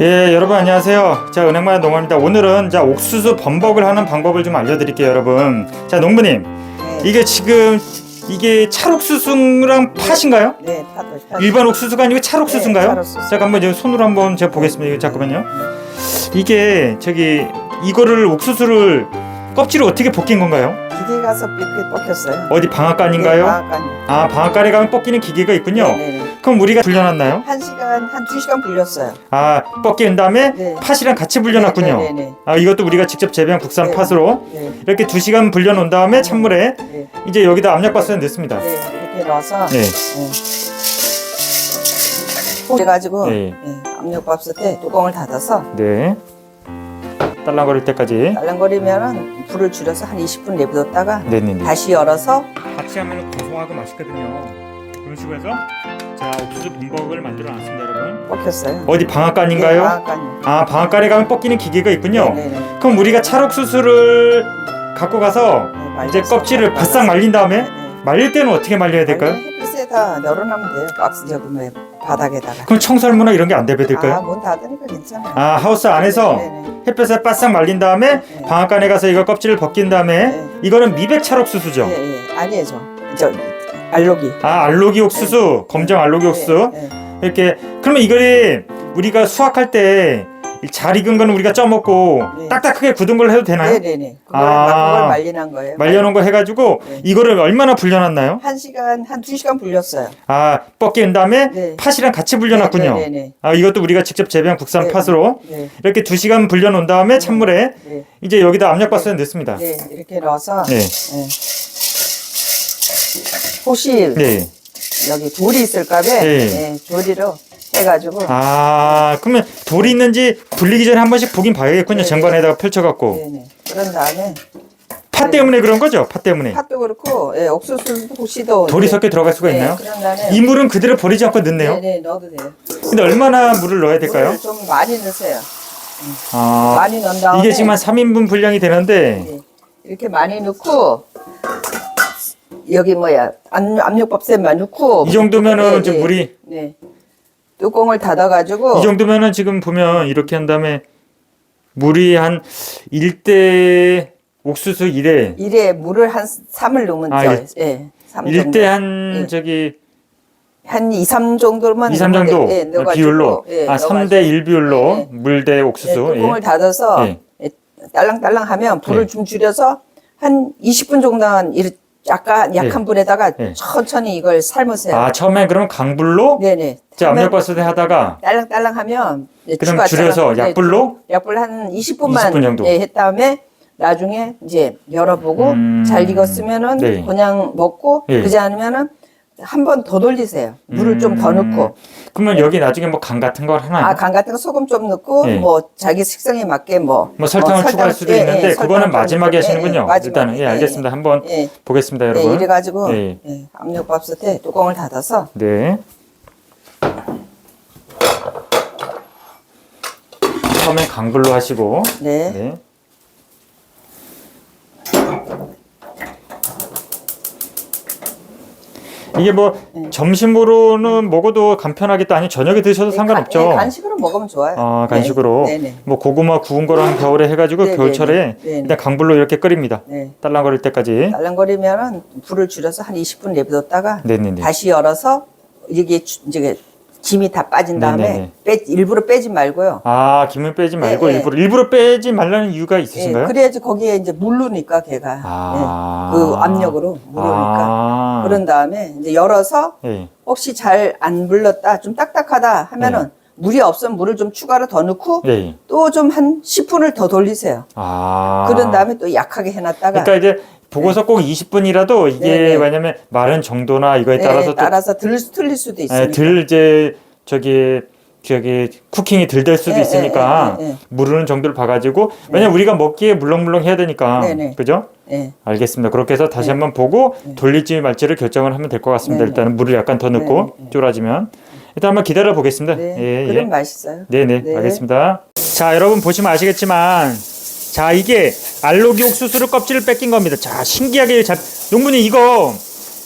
예, 여러분 안녕하세요. 자, 은행마을 농원입니다. 오늘은 자 옥수수 범벅을 하는 방법을 좀 알려드릴게요, 여러분. 자, 농부님, 네, 이게 지금 이게 찰옥수수랑 팥인가요? 네, 파도 파. 일반 옥수수가 아니고 찰옥수수인가요? 네, 찰옥수수. 잠깐만 저 손으로 한번 제가 보겠습니다. 이거 잠깐만요. 이게 저기 이거를 옥수수를 껍질을 어떻게 벗긴 건가요? 기계 가서 이렇게 뽑혔어요. 어디 방앗간인가요? 네, 방앗간이요. 아, 방앗간에 가면 벗기는 기계가 있군요. 네, 네, 네. 그럼 우리가 불려놨나요? 한 시간, 한 두 시간 불렸어요. 아, 벗긴 다음에 네. 팥이랑 같이 불려놨군요. 네, 네, 네. 아, 이것도 우리가 직접 재배한 국산 네. 팥으로 네, 이렇게 두 시간 불려놓은 다음에 찬물에 네, 이제 여기다 압력밥솥에 넣습니다. 네, 이렇게 넣어서 네. 네. 그래가지고 네. 네, 압력밥솥에 뚜껑을 닫아서 네. 딸랑거릴 때까지. 달랑거리면은 불을 줄여서 한 20분 내비뒀다가 네네네. 다시 열어서 같이 하면 고소하고 맛있거든요. 해서 자 옥수수 범벅을 만들어 놨습니다, 여러분. 뽑혔어요. 어디 방앗간인가요? 네, 방앗간이요. 아 방앗간에 가면 벗기는 기계가 있군요. 네, 네, 네. 그럼 우리가 찰옥수수를 갖고 가서 네, 이제 말려서 껍질을 말려서. 바싹 말린 다음에 네, 네. 말릴 때는 어떻게 말려야 될까요? 햇빛에다 널어놓으면 돼요. 박스 저기 뭐 바닥에다가. 그럼 청설모나 이런 게 안 아, 대배될까요? 문 닫으니까 괜찮아요. 아 하우스 안에서 네 네. 햇볕에 바싹 말린 다음에 네. 방앗간에 가서 이거 껍질을 벗긴 다음에 네. 이거는 미백 찰옥수수죠. 예, 예. 아니에요, 저. 저 알록이. 아 알로기 옥수수, 검정 알로기 옥수수 예, 예. 이렇게 그러면 이거를 우리가 수확할 때 잘 익은 거는 우리가 쪄먹고 네. 딱딱하게 굳은 걸 해도 되나요? 네네네. 그걸, 아. 그걸 말리는 거예요. 말려놓은 거 해가지고 네. 이거를 얼마나 불려놨나요? 한 시간, 한 두 시간 불렸어요. 아 벗긴 다음에 네. 팥이랑 같이 불려놨군요. 네 네 네. 아 이것도 우리가 직접 재배한 국산 네. 팥으로 네. 이렇게 두 시간 불려놓은 다음에 찬물에 네. 이제 여기다 압력밥솥에 넣습니다. 네. 이렇게 넣어서. 네. 네. 혹시 네. 여기 돌이 있을 까봐 네. 네. 조리로 해가지고. 아 그러면 돌이 있는지 불리기 전에 한 번씩 보긴 봐야겠군요. 네. 전관에다가 펼쳐갖고 네네. 그런 다음에 팥 때문에 그런 거죠? 팥 때문에 팥도 그렇고, 예, 옥수수도 혹시도. 돌이 이제- 섞여 들어갈 수가 네, 있나요? 그런 다음에. 이 물은 그대로 버리지 않고 넣네요. 네네, 넣어도 돼요. 근데 얼마나 물을 넣어야 될까요? 물을 좀 많이 넣으세요. 아, 많이 넣은 다음에. 이게 지금 한 3인분 분량이 되는데 네. 이렇게 많이 넣고 여기 뭐야 압- 압력밥솥만 넣고 이 정도면은 예, 좀 예. 물이 네 뚜껑을 닫아가지고 이 정도면은 지금 보면 이렇게 한 다음에 물이 한 1대 옥수수 1에 이래 물을 한 3을 넣으면 아, 돼. 예. 3 1대 정도. 한 예. 저기 한 2, 3 정도만 2, 3 넣으면 정도 돼. 예, 넣어가지고, 비율로 예, 아 넣어가지고. 3대 1 비율로 예. 물대 예, 옥수수 뚜껑을 예. 닫아서 예. 예, 딸랑딸랑 하면 불을 예. 좀 줄여서 한 20분 정도만 이렇- 약간 약한 불에다가 예. 천천히 이걸 삶으세요. 아 처음에 그러면 강불로 네네. 자 하면 압력밥솥에 하다가 딸랑딸랑 하면 이제 그럼 추가 줄여서 딸랑- 네, 약불로 약불 한 20분만 20분 정도. 예, 했 다음에 나중에 이제 열어보고 음, 잘 익었으면은 네. 그냥 먹고 예. 그지 않으면은 한 번 더 돌리세요. 물을 좀더 음. 넣고 그러면 여기 나중에 뭐 간 같은 걸 하나요? 아 간 같은 거 소금 좀 넣고 예. 뭐 자기 식성에 맞게 뭐 뭐 설탕을 어, 추가할 수도 예, 있는데 예, 그거는 설탕을 마지막에 좀- 예, 하시는군요. 예, 마지막에. 일단은 예 알겠습니다. 한번 예, 보겠습니다, 예, 여러분. 이래가지고 예. 예, 압력밥솥에 뚜껑을 닫아서 네. 처음엔 강불로 하시고 네, 네. 이게 뭐 점심으로는 먹어도 간편하겠다 아니 저녁에 드셔도 상관없죠. 간, 예, 간식으로 먹으면 좋아요. 아 간식으로 네, 네, 뭐 고구마 구운 거랑 겨울에 해가지고 네, 겨울철에 네, 네. 네, 일단 강불로 이렇게 끓입니다. 네. 딸랑거릴 때까지. 달랑거리면은 불을 줄여서 한 20분 내비뒀다가 네 네 네. 다시 열어서 이게 주- 이제 김이 다 빠진 다음에 네네네. 빼, 일부러 빼지 말고요. 아 김을 빼지 말고 예, 예. 일부러 일부러 빼지 말라는 이유가 있으신가요? 예, 그래야지 거기에 이제 물르니까 걔가 아. 예, 그 압력으로 물르니까 아. 그런 다음에 이제 열어서 예. 혹시 잘 안 불렀다 좀 딱딱하다 하면은 물이 없으면 물을 좀 추가로 더 넣고 네. 예. 또 좀 한 10분을 더 돌리세요. 아. 그런 다음에 또 약하게 해놨다가 그러니까 이제 보고서 꼭 20분이라도 이게 네, 네. 왜냐면 마른 정도나 이거에 예, 따라서 또 따라서 들, 틀릴 수도 예, 있으니까. 들 이제 저기 저기 쿠킹이 덜될 수도 예, 있으니까 예, 예, 예. 무르는 정도를 봐가지고 왜냐 면 우리가 먹기에 물렁물렁 해야 되니까 네, 네. 그죠? 예. 알겠습니다. 그렇게 해서 다시 네. 한번 보고 돌릴지 말지를 결정을 하면 될 것 같습니다. 네, 네. 일단은 물을 약간 더 넣고 네, 네. 쫄아지면 일단 한번 기다려 보겠습니다. 네. 예, 그럼 예. 맛있어요. 네네 네. 알겠습니다. 자 여러분 보시면 아시겠지만 자 이게 알로기 옥수수를 껍질을 뺏긴 겁니다. 자 신기하게 자 농부님 이거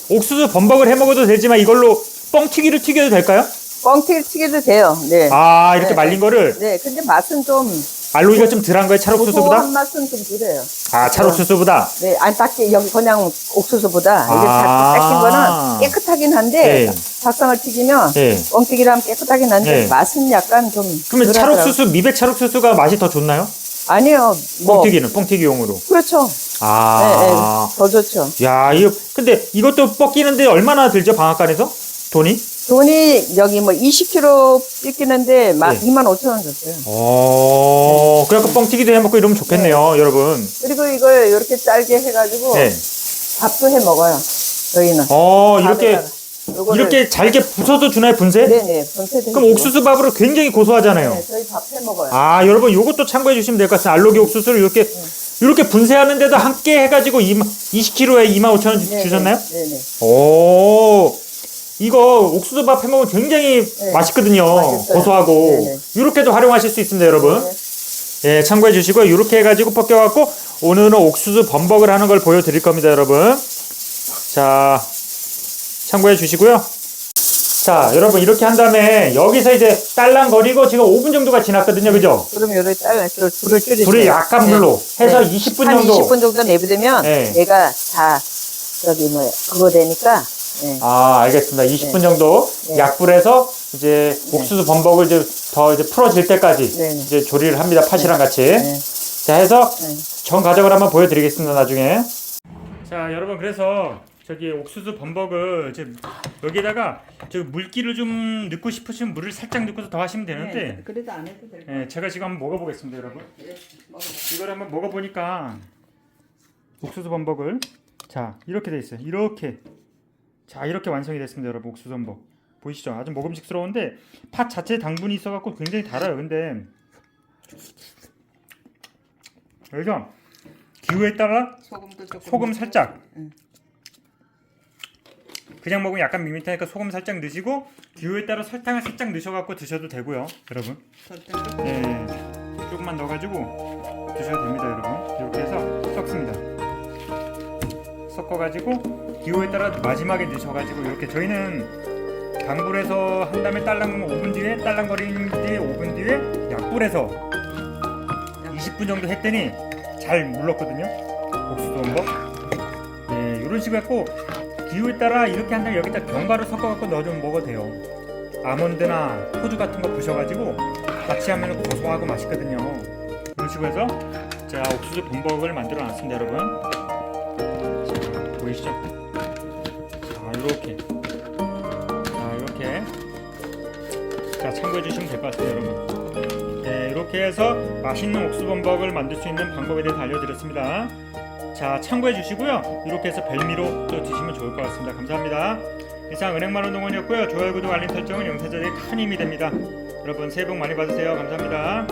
옥수수 범벅을 해 먹어도 되지만 이걸로 뻥튀기를 튀겨도 될까요? 뻥튀기 튀겨도 돼요. 네. 아 이렇게 네, 말린 거를 네, 근데 맛은 좀 알로이가 좀 덜한 거예요 찰옥수수보다? 고소한 맛은 좀 그래요. 아 찰옥수수보다? 네, 아니 딱히 여기 그냥 옥수수보다 이게 아. 닭 닦인 거는 깨끗하긴 한데 네. 닭상을 튀기면 네. 뻥튀기라면 깨끗하긴 한데 네. 맛은 약간 좀 그러면. 찰옥수수 미백 찰옥수수가 맛이 더 좋나요? 아니요, 뭐 뻥튀기는 뻥튀기용으로. 그렇죠. 아. 네, 네, 더 좋죠. 야, 이거 근데 이것도 뻗기는데 얼마나 들죠 방앗간에서 돈이? 돈이 여기 뭐 20kg 삐끼는데 마, 네. 2만 5천 원 줬어요. 어, 그래갖고 뻥튀기도 해 먹고 이러면 좋겠네요, 여러분. 그리고 이걸 이렇게 짧게 해가지고 네. 밥도 해 먹어요. 저희는. 어, 이렇게 밥에다가. 요거를- 이렇게 잘게 부숴서 주나요 분쇄? 네네 분쇄도 그럼 해주고. 옥수수 밥으로 굉장히 고소하잖아요. 네, 저희 밥 해 먹어요. 아, 여러분 요것도 참고해 주시면 될 것 같아요. 알로기 옥수수를 이렇게 이렇게 분쇄하는데도 함께 해가지고 2 20kg에 2만 5천 원 네네. 주셨나요? 네네. 오, 이거 옥수수 밥 해 먹으면 굉장히 네. 맛있거든요. 맛있어요. 고소하고 네네. 이렇게도 활용하실 수 있습니다, 여러분. 네. 예, 참고해 주시고 이렇게 해가지고 벗겨갖고 오늘은 옥수수 범벅을 하는 걸 보여드릴 겁니다, 여러분. 자, 참고해 주시고요. 자, 여러분 이렇게 한 다음에 여기서 이제 딸랑거리고 지금 5분 정도가 지났거든요, 그죠? 그럼 요를 잘라 불을 불을 줄이세요. 불을 약간 불로 해서 20분 한 정도. 20분 정도 내비두면 네. 얘가 다 저기 뭐 그거 되니까 네. 아, 알겠습니다. 20분 네. 정도 네. 약불에서 이제 옥수수 범벅을 이제 더 이제 풀어질 때까지 네. 이제 조리를 합니다. 팥이랑 같이. 네. 자, 해서 네. 전 과정을 한번 보여드리겠습니다. 나중에. 자, 여러분 그래서 저기 옥수수 범벅을 이제 여기다가 저 물기를 좀 넣고 싶으시면 물을 살짝 넣고서 더 하시면 되는데 네, 그래도 안 해도 될 예, 제가 지금 한번 먹어보겠습니다, 여러분. 이걸 한번 먹어보니까 옥수수 범벅을 자 이렇게 돼 있어요. 이렇게 자 이렇게 완성이 됐습니다, 여러분. 옥수수 범벅 보이시죠? 아주 먹음직스러운데 팥 자체에 당분이 있어갖고 굉장히 달아요. 근데 여기서 기호에 따라 소금도 조금 소금 살짝. 응. 그냥 먹으면 약간 밋밋하니까 소금 살짝 넣으시고 기호에 따라 설탕을 살짝 넣으셔갖고 드셔도 되고요, 여러분. 네, 조금만 넣어가지고 드셔도 됩니다, 여러분. 이렇게 해서 섞습니다. 섞어가지고 기호에 따라 마지막에 넣으셔가지고 이렇게 저희는 강불에서 한 다음에 딸랑 5분 뒤에 딸랑거리는 뒤에 5분 뒤에 약불에서 20분 정도 했더니 잘 물렀거든요. 옥수수 원버. 예, 이런 식으로 해갖고 기호에 따라 이렇게 한 다음에 여기다 견과류 섞어갖고 넣어주면 먹어도 돼요. 아몬드나 호두 같은 거 부셔가지고 같이 하면 고소하고 맛있거든요. 이런 식으로 해서 자 옥수수 범벅을 만들어 놨습니다, 여러분. 자, 보이시죠? 자 이렇게 자 이렇게 자 참고해 주시면 될 것 같아요, 여러분. 네, 이렇게 해서 맛있는 옥수수 범벅을 만들 수 있는 방법에 대해서 알려드렸습니다. 자 참고해 주시고요. 이렇게 해서 별미로 또 드시면 좋을 것 같습니다. 감사합니다. 이상 은행마을운동원이었고요. 좋아요, 구독, 알림 설정은 영상자들의 큰 힘이 됩니다. 여러분 새해 복 많이 받으세요. 감사합니다.